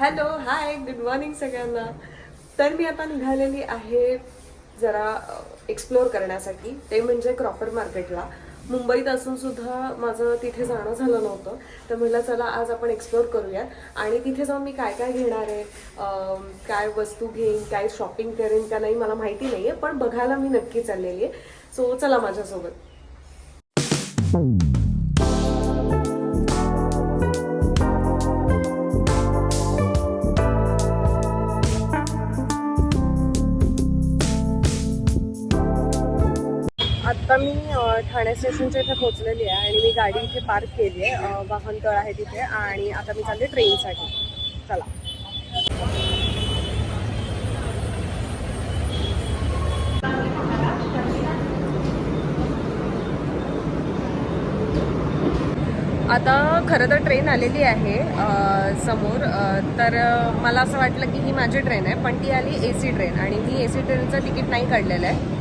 Hello hi good morning सगळ्यांना. तर मी आता निघालेली आहे जरा एक्सप्लोअर करण्यासाठी. ते म्हणजे क्रॉपर मार्केटला मुंबईत असून सुद्धा माझं तिथे जाणं झालं नव्हतं. तर म्हटलं चला आज आपण एक्सप्लोअर करूया आणि तिथे जाऊन मी काय काय घेणार आहे काय वस्तू घेईन काय शॉपिंग करेन का नाही मला माहिती नाही आहे पण बघायला मी नक्की चाललेली आहे. सो चला माझ्यासोबत. आत्ता मी ठाणे स्टेशनच्या इथे पोहोचलेली आहे आणि मी गाडी इथे पार्क केली आहे. वाहनतळ आहे तिथे आणि आता मी चालले ट्रेनसाठी. चला. आता खरं तर ट्रेन आलेली आहे समोर. तर मला असं वाटलं की ही माझी ट्रेन आहे पण ती आली ए सी ट्रेन आणि मी ए सी ट्रेनचं तिकीट नाही काढलेलं आहे.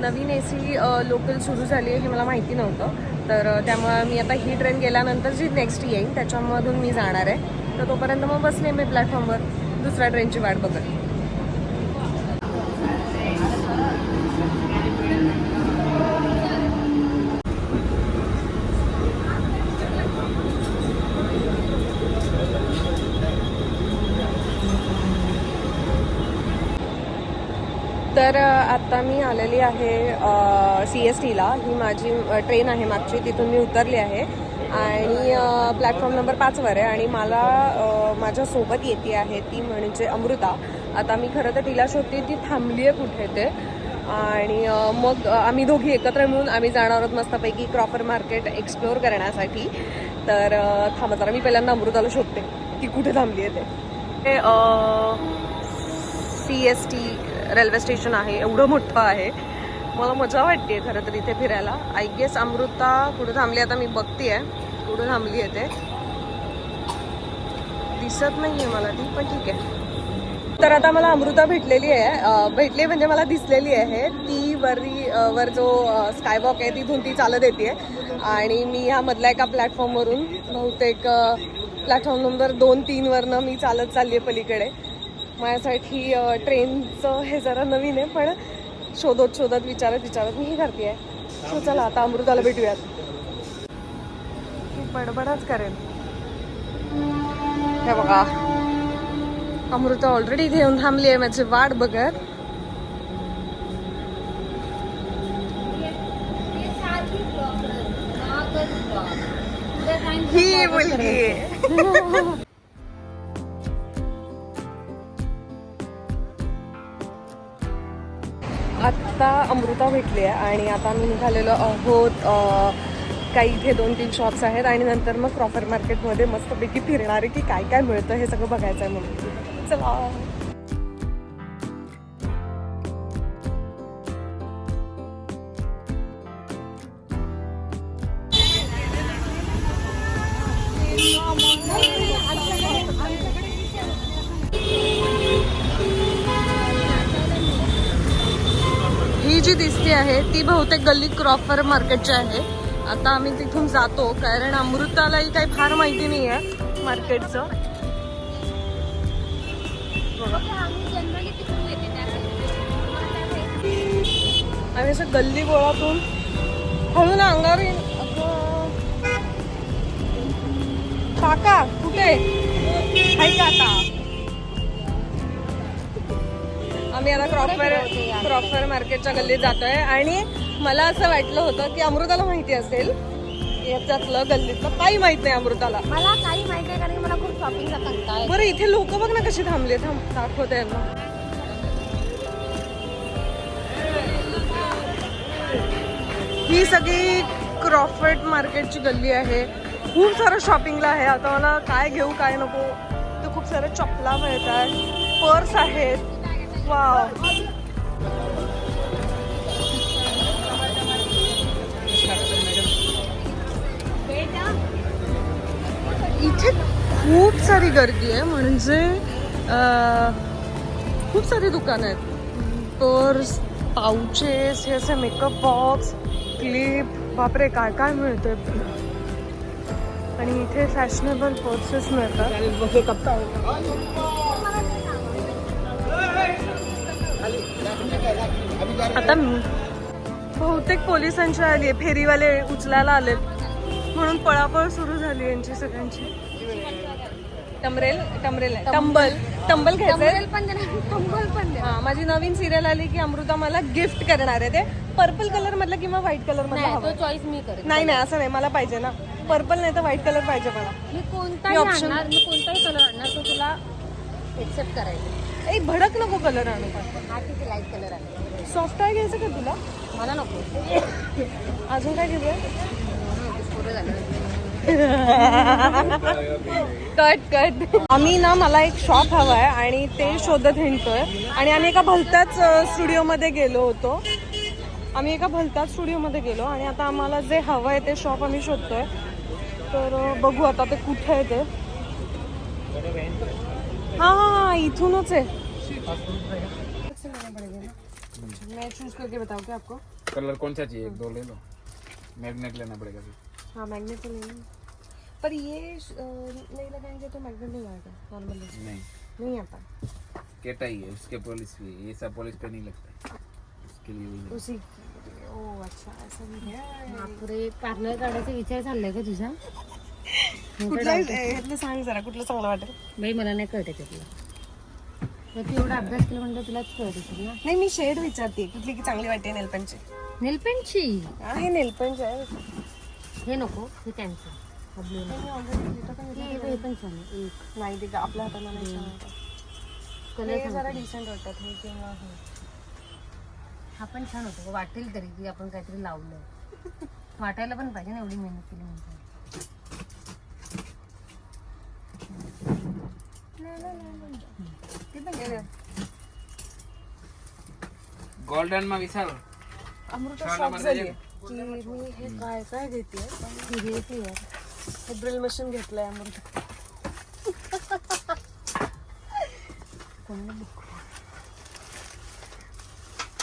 नवीन ए सी लोकल सुरू झाली आहे हे मला माहिती नव्हतं. तर त्यामुळे मी आता ही ट्रेन गेल्यानंतर जी नेक्स्ट येईल त्याच्यामधून मी जाणार आहे. तर तोपर्यंत मग बसले मी प्लॅटफॉर्मवर दुसऱ्या ट्रेनची वाट बघत. आत्ता आता मी आलेली आहे सी एस टीला ही माझी ट्रेन आहे मागची तिथून मी उतरली आहे. आणि प्लॅटफॉर्म नंबर पाचवर आहे. आणि मला माझ्यासोबत येते आहे ती म्हणजे अमृता. आता मी खरं तर तिला शोधते ती थांबली आहे कुठे ते. आणि मग आम्ही दोघी एकत्र मिळून आम्ही जाणार आहोत मस्तपैकी क्रॉपर मार्केट एक्सप्लोअर करण्यासाठी. तर थांबा जरा मी पहिल्यांदा अमृताला शोधते. ती कुठे थांबली आहे ते. C S T railway station आहे एवढं मोठं आहे. मला मजा वाटते खरं तर इथे फिरायला. आय गेस अमृता कुठं थांबली आता मी बघते आहे कुठे थांबली आहे ते. दिसत नाही आहे मला ती पण ठीक आहे. तर आता मला अमृता भेटलेली आहे. भेटली म्हणजे मला दिसलेली आहे. ती वरी वर जो स्कायवॉक आहे तिथून ती चालत येते आणि मी ह्या मधल्या एका प्लॅटफॉर्मवरून बहुतेक प्लॅटफॉर्म नंबर दोन तीनवरनं मी चालत चालली आहे पलीकडे. माझ्यासाठी ट्रेनचं हे जरा नवीन आहे पण शोधत शोधत विचारत विचारत मी हे करते आहे सो चला आता अमृताला भेटूयात. मी बडबडच करेन हे बघा. अमृता ऑलरेडी इथे येऊन थांबली आहे माझी वाट बघत. ही मुलगी. आता अमृता भेटली आहे आणि आता आम्ही निघालेलो आहोत काही इथे दोन तीन शॉप्स आहेत आणि नंतर मग प्रॉपर मार्केटमध्ये मस्तपैकी फिरणार आहे की काय काय मिळतं हे सगळं बघायचं आहे म्हणून. चला. जी दिसते आहे ती बहुतेक गल्ली क्रॉफर मार्केटची आहे. आता आम्ही तिथून जातो कारण अमृतालाही काही फार माहिती नाही आहे मार्केटचं आम्ही असं गल्ली गोळातून हळून ना अंगावर काका कुठे? आहे काका. आम्ही आता क्रॉफर क्रॉफर मार्केटच्या गल्लीत जातोय. आणि मला असं वाटलं होतं की अमृताला माहिती असेल याच्यातलं गल्लीतलं काही माहीत नाही अमृताला. मला काही माहीत नाही कारण की मला खूप शॉपिंगचा कंटाळा आहे. बरं इथे लोक बघ ना कशी थांबले थांब दाखवते यांना. ही सगळी क्रॉफर्ड मार्केटची गल्ली आहे. खूप सारं शॉपिंगला आहे. आता मला काय घेऊ काय नको. तर खूप साऱ्या चपला मिळत आहेत पर्स आहेत. वाव इथे खूप सारी गर्दी आहे म्हणजे खूप सारी दुकानं आहेत. पर्स पाउचेस हे असे मेकअप बॉक्स क्लिप बापरे काय काय मिळते आणि इथे फॅशनेबल पर्सेस मिळतात. आता बहुतेक पोलिसांची आली आहे फेरीवाले उचलायला आलेत. म्हणून पळापळ सुरू झाली यांची सगळ्यांची. टमरेल टमरेल आहे. टंबल. टंबल कंबल पण हा माझी नवीन सिरियल आली की अमृता मला गिफ्ट करणार आहे. ते पर्पल कलर मधलं किंवा व्हाईट कलर मधलं चॉईस मी नाही नाही असं नाही. मला पाहिजे ना. पर्पल नाही तर व्हाईट कलर पाहिजे मला. मी कोणताही आणणार मी कोणताही कलर आणणार तो तुला एक्सेप्ट करायचा ए भडक नको कलर आणू. हा ठीक आहे लाइट कलर आहे? सॉफ्ट आहे घ्यायचं का तुला? मला नको. अजून काय घेऊया? कट कट आम्ही ना मला एक शॉप हवा आहे आणि ते शोधत हिंडतोय आणि आम्ही एका भलत्याच स्टुडिओमध्ये गेलो होतो. आम्ही एका भलत्याच स्टुडिओमध्ये गेलो आणि आता आम्हाला जे हवं आहे ते शॉप आम्ही शोधतोय. तर बघू आता ते कुठे आहे ते. हा हा हा इथूनच आहे मैं चूज़ करके बताओ क्या आपको? कलर कौन सा चाहिए? एक दो ले लो। मैग्नेट लेना पड़ेगा फिर। हाँ मैग्नेट तो लेंगे पर ये नहीं लगाएँगे तो मैग्नेट नहीं आएगा नॉर्मली। नहीं। नहीं आता। केटा ही है उसके पॉलिश भी ये सब पॉलिश पे नहीं लगता। है उसके लिए उसी ओ अच्छा ऐसा भी है। बापरे पार्लर काढायचा विचार चाललाय का तुझा कुठला सांग जरा कुठलं चांगलं वाटेल? बाई मला नाही कळत तू एवढा अभ्यास केला म्हणजे तुलाच कळत असेल ना? नाही मी शेड विचारते कुठली की चांगली वाटते नेलपेंटची नेलपेंटची आहे नेलपेंट आहे. हे नको हे त्यांचं. पण छान एक. नाही ते आपल्या हाताला नाही. कलर जरा डिसेंट वाटतात हे किंवा हे. पण छान होतो. वाटेल तरी की आपण काहीतरी लावलंय वाटायला पण पाहिजे ना एवढी मेहनत केली म्हणजे ते पण हे. गोल्डन में विशाल अमृता छान शॉक झाली. की मी हे काय काय घेते सिरियसली यार हे ड्रिल मशीन घेतलंय अमृता.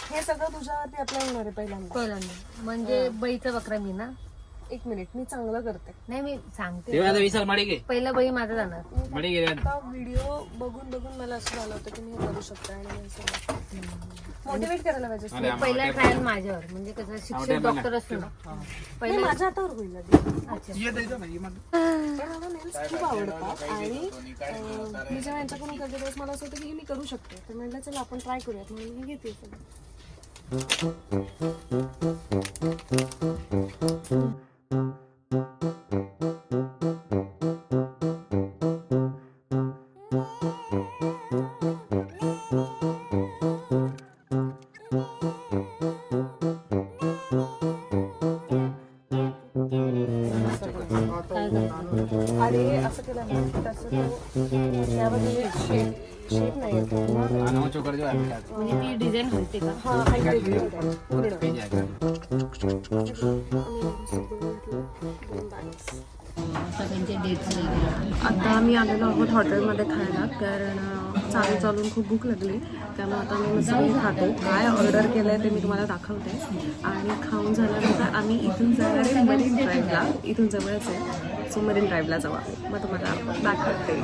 हे सगळं तुझ्यावरती अप्लाय होणार आहे पहिल्यांदा. पहिल्यांदा. म्हणजे बैचा बकरा मी ना? एक मिनिट मी चांगलं करते. नाही मी सांगते. तेव्हा आता पहिला बाई माझा जाणार. मडेगे आता व्हिडिओ बघून बघून मला असं झालं होतं की मी हे करू शकते आणि मोटिवेट करायला पाहिजे अरे पहिला ट्रायल माझ्यावर. म्हणजे कसं शिक्षक डॉक्टर असतो ना. नाही, पहिला माझ्या हातावर होईल आधी. अच्छा. ये दे दो ना ये मत पण मला नेल्स खूप आवडतात आणि अं, मी जेव्हा यांच्याकडून करते तेव्हा मला असं होतं की हे मी करू शकते. तर म्हटलं चला आपण ट्राय करूयात. म्हणून मी घेते सगळं. काय करतो आणि असं केलं ना की तसं तो त्यामध्ये शेप शेप नाही येत ना. आना चोकर जो है म्हणजे ती डिझाईन होते का हा आलेलो आहोत हॉटेलमध्ये खायला कारण चालू चालून खूप भूक लागली. त्यामुळे आता मी मस्त खातो. काय ऑर्डर केलं आहे ते मी तुम्हाला दाखवते. आणि खाऊन झाल्यानंतर आम्ही इथून जाणार आहे मरीन ड्राईव्हला इथून जवळच आहे. सो मरीन ड्राईव्हला जाऊ आम्ही. मग तुम्हाला दाखवते.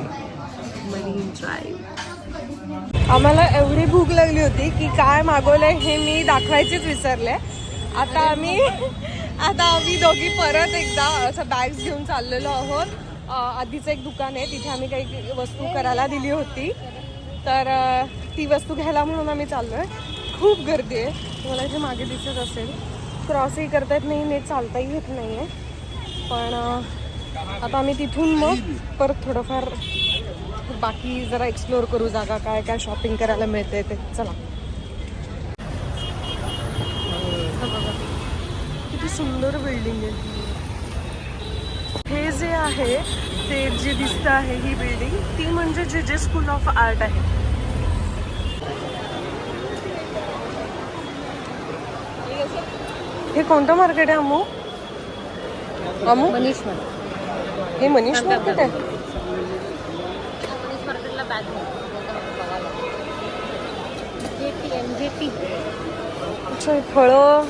मरीन ड्राईव्ह आम्हाला एवढी भूक लागली होती की काय मागवलंय हे मी दाखवायचीच विसरले. आता आम्ही आता आम्ही दोघी परत एकदा असं बॅग्स घेऊन चाललेलो आहोत. आधीचं एक दुकान आहे तिथे आम्ही काही वस्तू करायला दिली होती. तर ती वस्तू घ्यायला म्हणून आम्ही चाललो आहे खूप गर्दी आहे. तुम्हाला इथे मागे दिसत असेल. क्रॉसही करता येत नाही नीट चालताही येत नाही आहे पण आता आम्ही तिथून मग परत थोडंफार बाकी जरा एक्सप्लोअर करू जागा काय काय शॉपिंग करायला मिळते ते. चला. किती सुंदर बिल्डिंग आहे. हे जे आहे ते जे दिसतं आहे ही बिल्डिंग ती म्हणजे जे जे स्कूल ऑफ आर्ट आहे. हे कोणतं मार्केट आहे अमू? अमू? मनीष हे मनीष मार्केट आहे? अच्छा फळं.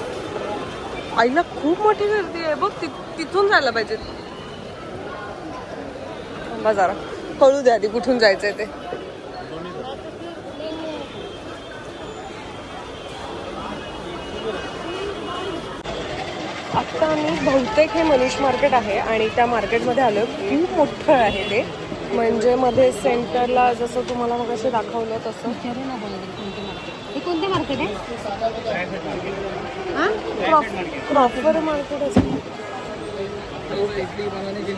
आईला खूप मोठी गर्दी आहे. बघ तिथून जायला पाहिजे. थांबा जरा कळू द्या आधी कुठून जायचंय ते. आत्ता आम्ही बहुतेक हे मनीष मार्केट आहे आणि त्या मार्केटमध्ये आलो खूप मोठं आहे ते. म्हणजे मध्ये सेंटरला जसं तुम्हाला मग दाखवलं तसं. कोणते मार्केट? हे कोणते मार्केट आहे? हा? क्रॉफर मार्केट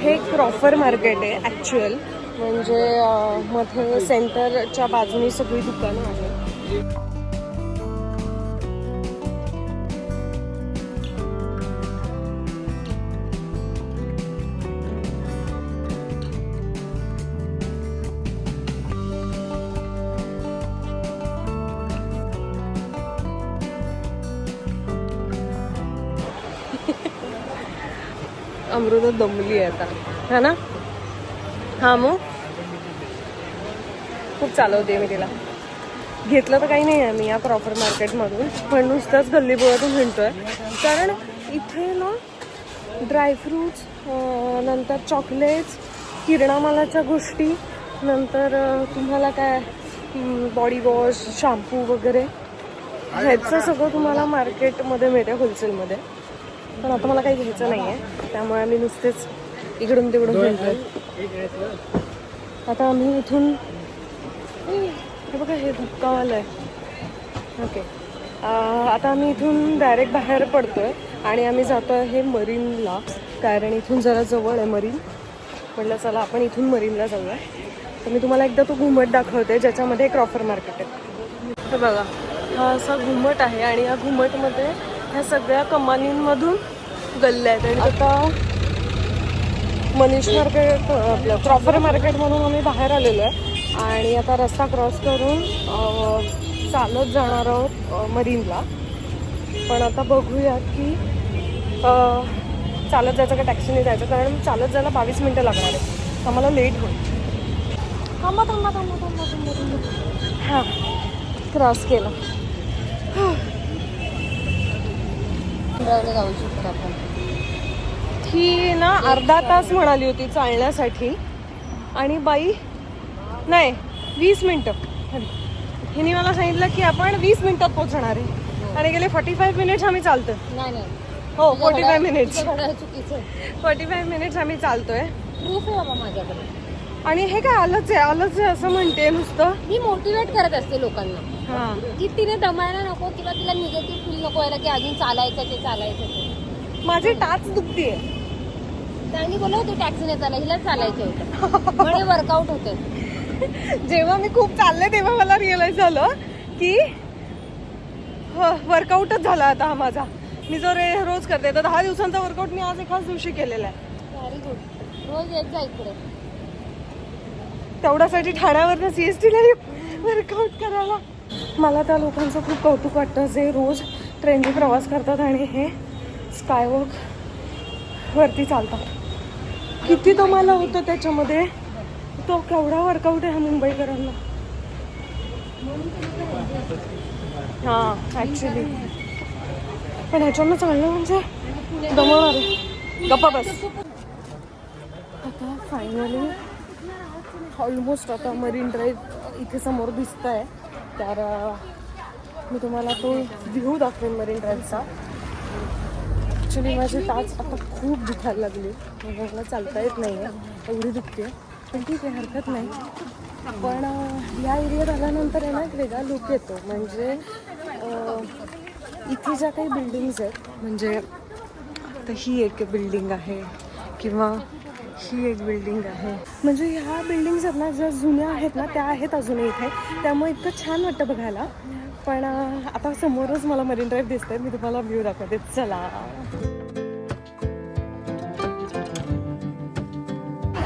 हे क्रॉफर मार्केट आहे ॲक्च्युअल म्हणजे मध्ये सेंटरच्या बाजूनी सगळी दुकानं आहेत. अमृता दमली आहे आता. हा ना? हा मग? खूप चालवते मी तिला. घेतलं तर काही नाही आहे मी या प्रॉपर मार्केटमधून पण नुसतंच गल्लीबोळातून म्हणतोय कारण इथे ना ड्रायफ्रूट्स नंतर चॉकलेट्स किराणामालाच्या गोष्टी नंतर तुम्हाला काय बॉडी वॉश शॅम्पू वगैरे ह्याचं सगळं तुम्हाला मार्केटमध्ये मिळते होलसेलमध्ये पण आता मला काही घ्यायचं नाही आहे त्यामुळे आम्ही नुसतेच इकडून तिकडून फिरतोय. आता आम्ही इथून हे बघा हे धक्कावालं आहे ओके. आता आम्ही इथून डायरेक्ट बाहेर पडतोय आणि आम्ही जातोय हे मरीनला. कारण इथून जरा जवळ आहे मरीन. म्हटलं चला आपण इथून मरीनला जाऊया. तर मी तुम्हाला एकदा तो घुमट दाखवते ज्याच्यामध्ये क्रॉफर मार्केट आहे. हे बघा हा असा घुमट आहे आणि या घुमटमध्ये ह्या सगळ्या कमानींमधून गल्ल्या आहेत. आणि आता मनीष मार्केट आपलं क्रॉफर मार्केटमधून आम्ही बाहेर आलेलो आहे. आणि आता रस्ता क्रॉस करून चालत जाणार आहोत मरीनला. पण आता बघूया की चालत जायचं का टॅक्सीने जायचं? कारण चालत जायला बावीस मिनटं लागणार आहे आम्हाला लेट होईल. थांबा थांबा थांबा थांबा थांबा थांबा. हां. क्रॉस केला. अमरावतीला जाऊ शकतो आपण. ती ना अर्धा तास म्हणाली होती चालण्यासाठी. आणि बाई नाही वीस मिनटं. हिने मला सांगितलं की आपण वीस मिनिटात पोहोचणार आहे. आणि गेले फॉर्टी फाईव्ह मिनिट्स आम्ही नाही नाही. हो फोर्टी फाय मिनिट्स चुकीचं फोर्टी फाय मिनिट्स आम्ही चालतोय. प्रूफ आहे बाबा माझ्याकडे. आणि हे काय आलंच आहे आलंच आहे असं म्हणते नुसतं. मी मोटिवेट करत असते लोकांना. हां. की तिने दमायला नको किंवा तिला निगेटिव्ह फील नको व्हायला की अजून चालायचं ते चालायचं ते. माझी टाच दुखतीये. त्यांनी बोललं होतं टॅक्सीने चाला हिला चालायचं होतं. म्हणे वर्कआउट होतं जेव्हा मी खूप चालले तेव्हा मला रिअलाइज झालं की वर्कआउटच झाला आता हा माझा. मी जो रे रोज करते तर दहा दिवसांचा वर्कआउट मी आज एकाच दिवशी केलेला आहे. व्हेरी गुड रोज येत जा इकडे. तेवढ्यासाठी ठाण्यावरनं सी एस टीला वर्कआउट करायला. मला त्या लोकांचं खूप कौतुक वाटतं जे रोज ट्रेनने प्रवास करतात आणि हे स्कायवॉक वरती चालतात. किती दमाला होतं त्याच्यामध्ये. तो केवढा वर्कआउट आहे हा मुंबईकरांना. हां ॲक्च्युली पण ह्याच्यानं चांगलं म्हणजे दमवणार गप्पा बस. आता फायनली ऑलमोस्ट आता मरीन ड्राईव्ह इथे समोर दिसत आहे तर मी तुम्हाला तो व्ह्यू दाखवेन मरीन ड्राईव्हचा ॲक्च्युली माझी टाच आता खूप दुखायला लागली. मला चालता येत नाही आहे एवढी दुखते पण ठीक आहे हरकत नाही. पण या एरियात आल्यानंतर आहे ना एक वेगळा लुक येतो. म्हणजे इथे ज्या काही बिल्डिंग्स आहेत म्हणजे आता ही एक बिल्डिंग आहे किंवा ही एक बिल्डिंग आहे. म्हणजे ह्या बिल्डिंग्स आहेत ना ज्या जुन्या आहेत ना त्या आहेत अजूनही इथे. त्यामुळे इतकं छान वाटतं बघायला. पण आता समोरच मला मरीन ड्राईव्ह दिसतंय. मी तुम्हाला व्ह्यू दाखवते. चला.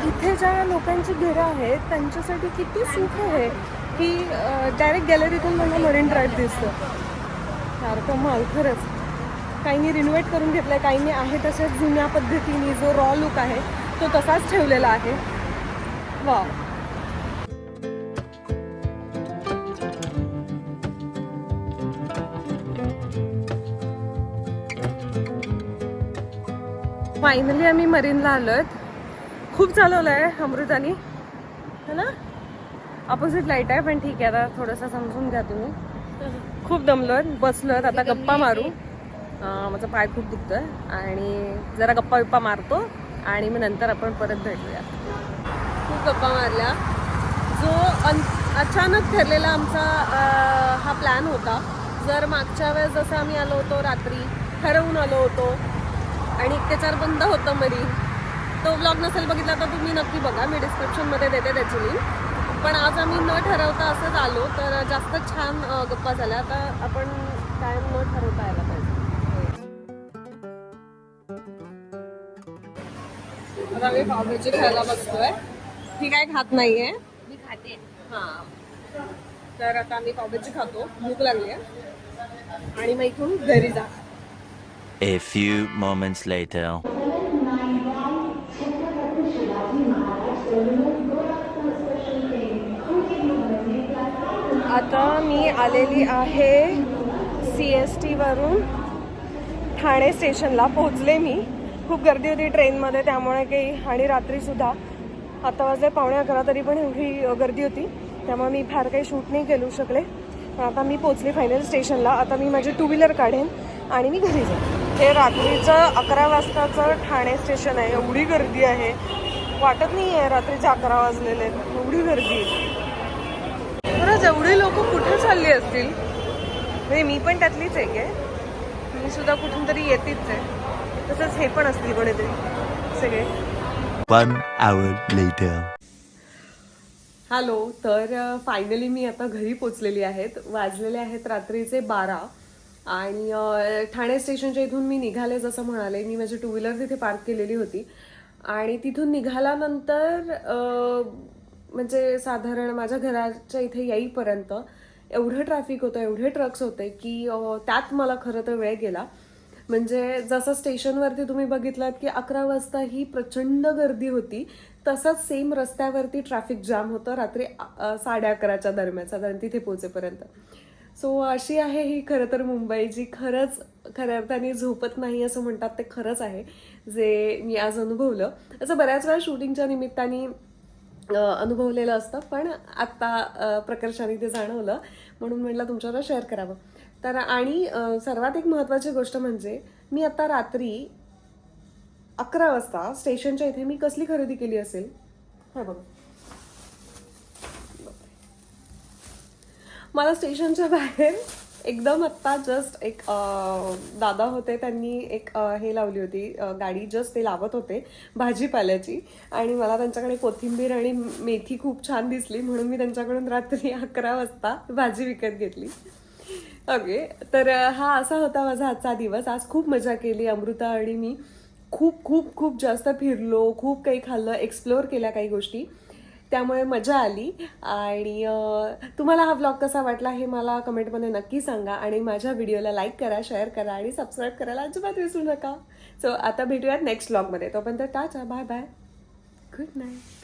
इथे ज्या लोकांची घरं आहेत त्यांच्यासाठी किती सुख आहे की डायरेक्ट गॅलरीतून मला मरीन ड्राईव्ह दिसतं. यार कमाल खरंच. काहींनी रिनोव्हेट करून घेतलंय काहींनी आहे तसेच जुन्या पद्धतीने जो रॉ लुक आहे तो तसाच ठेवलेला आहे. वा फायनली आम्ही मरीनला आलोय. खूप चालवलं आहे अमृतानी ऑपोजिट लाइट आहे पण ठीक आहे. आता थोडंसं समजून घ्या तुम्ही. खूप दमलोय बसलोय. आता गप्पा मारू. माझा पाय खूप दुखतोय. आणि जरा गप्पा बिप्पा मारतो. आणि मग नंतर आपण परत भेटूया. खूप गप्पा मारल्या. जो अन अचानक ठरलेला आमचा हा प्लॅन होता. जर मागच्या वेळेस जसं आम्ही आलो होतो रात्री ठरवून आलो होतो आणि त्याच्यावर बंद होतं मरी तो ब्लॉग नसेल बघितला तर तुम्ही नक्की बघा. मी डिस्क्रिप्शनमध्ये देते त्याची लिंक पण आज आम्ही न ठरवता असंच आलो तर जास्त छान गप्पा झाल्या. आता आपण कायम न ठरवतो आता मी पावभाजी खायला बसतोय ही काय खात नाहीये. मी खाते. हा. तर आता आम्ही पावभाजी खातो. भूक लागली आहे आणि मग इथून घरी जा. A few moments later. आता मी आलेली आहे सी एस टीवरून ठाणे स्टेशनला पोहोचले मी. खूप गर्दी होती ट्रेनमध्ये त्यामुळे काही आणि रात्रीसुद्धा आता वाजले पावणे अकरा तरी पण एवढी गर्दी होती. त्यामुळे मी फार काही शूट नाही करू शकले. पण आता मी पोचले फायनल स्टेशनला आता मी माझी टू व्हीलर काढेन आणि मी घरी जाईन. हे रात्रीचं अकरा वाजताचं ठाणे स्टेशन आहे. एवढी गर्दी आहे. वाटत नाही आहे रात्रीचे अकरा वाजलेले आहेत. एवढी गर्दी आहे. खरंच एवढी लोक कुठे चालली असतील? म्हणजे मी पण त्यातलीच आहे आहे. मी सुद्धा कुठून तरी येतेच आहे. तसंच हे पण असतील कोणीतरी सगळे. One hour later. हॅलो तर फायनली मी आता घरी पोचलेली आहेत. वाजलेले आहेत रात्रीचे बारा. आणि ठाणे स्टेशनच्या इथून मी निघाले जसं म्हणाले मी माझी टू व्हीलर तिथे पार्क केलेली होती. आणि तिथून निघाल्यानंतर म्हणजे साधारण माझ्या घराच्या इथे येईपर्यंत एवढं ट्रॅफिक होतं एवढे ट्रक्स होते की त्यात मला खरं तर वेळ गेला. म्हणजे जसं स्टेशनवरती तुम्ही बघितलात की अकरा वाजता ही प्रचंड गर्दी होती तसंच सेम रस्त्यावरती ट्रॅफिक जाम होतं रात्री साडे अकराच्या दरम्यान साधारण तिथे पोहोचेपर्यंत. सो अशी आहे ही खरं तर मुंबई जी खरंच खऱ्या अर्थाने झोपत नाही असं म्हणतात ते खरंच आहे जे मी आज अनुभवलं. असं बऱ्याच वेळा शूटिंगच्या निमित्ताने अनुभवलेलं असतं पण आत्ता प्रकर्षाने ते जाणवलं म्हणून म्हटलं तुमच्यावर शेअर करावं. तर आणि सर्वात एक महत्त्वाची गोष्ट म्हणजे मी आता रात्री अकरा वाजता स्टेशनच्या इथे मी कसली खरेदी केली असेल? हां बघ. मला स्टेशनच्या बाहेर एकदम आत्ता जस्ट एक दादा होते त्यांनी एक हे लावली होती गाडी जस्ट ते लावत होते भाजीपाल्याची. आणि मला त्यांच्याकडे कोथिंबीर आणि मेथी खूप छान दिसली म्हणून मी त्यांच्याकडून रात्री अकरा वाजता भाजी विकत घेतली. ओके तर हा असा होता माझा आजचा दिवस. आज खूप मजा केली अमृता आणि मी. खूप खूप खूप जास्त फिरलो. खूप काही खाल्लं. एक्सप्लोअर केल्या काही गोष्टी. त्यामुळे मजा आली. आणि तुम्हाला हा ब्लॉग कसा वाटला हे मला कमेंटमध्ये नक्की सांगा. आणि माझ्या व्हिडिओला लाईक करा शेअर करा आणि सबस्क्राईब करायला अजिबात विसरू नका. सो आता भेटूयात नेक्स्ट ब्लॉगमध्ये तोपर्यंत टाचा बाय बाय गुड नाईट